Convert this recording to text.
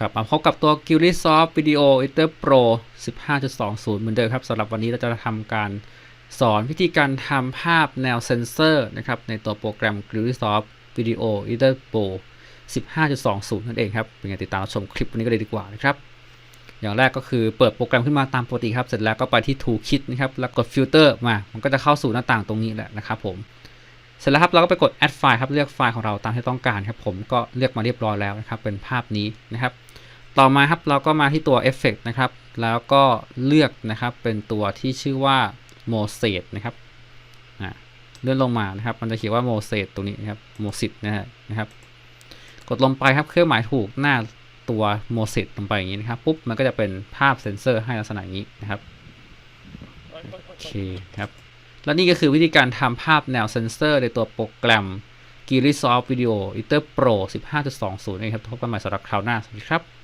กลับมาพบกับตัว g u i l y Soft Video Editor Pro 15.20 เหมือนเดิมครับสำหรับวันนี้เราจะทำการสอนวิธีการทำภาพแนวเซนเซอร์นะครับในตัวโปรแกรม g u i l y Soft Video Editor Pro 15.20 นั่นเองครับเป็นไงติดตามรับชมคลิปวันนี้ก็เลยดีกว่านะครับ อย่างแรกก็คือเปิดโปรแกรมขึ้นมาตามปกติครับ เสร็จแล้วก็ไปที่ Toolkit นะครับแล้วกดฟิลเตอร์มา มันก็จะเข้าสู่หน้าต่างตรงนี้แหละนะครับผมเสร็จแล้วครับเราก็ไปกด add file ครับเลือกไฟล์ของเราตามที่ต้องการครับผมก็เลือกมาเรียบร้อยแล้วนะครับเป็นภาพนี้นะครับ ต่อมาครับเราก็มาที่ตัว Effect นะครับ แล้วก็เลือกนะครับเป็นตัวที่ชื่อว่า m o s e s นะครับเลื่อนลงมานะครับ มันจะเขียนว่า m o s e s ตรงนี้นะครับ m o s e s นะครับ กดลงไปครับเครื่องหมายถูกหน้าตัว m o s e s ลงไปอย่างนี้นะครับปุ๊บมันก็จะเป็นภาพเซนเซอร์ให้ลักษณะอย่างนี้นะครับโอเคครับ และนี่ก็คือวิธีการทำภาพแนวเซนเซอร์ในตัวโปรแกรม g i r i s o f t Video Editor Pro 15.20นะครับพบกันใหม่สำหรับคราวหน้าสวัสดีครับ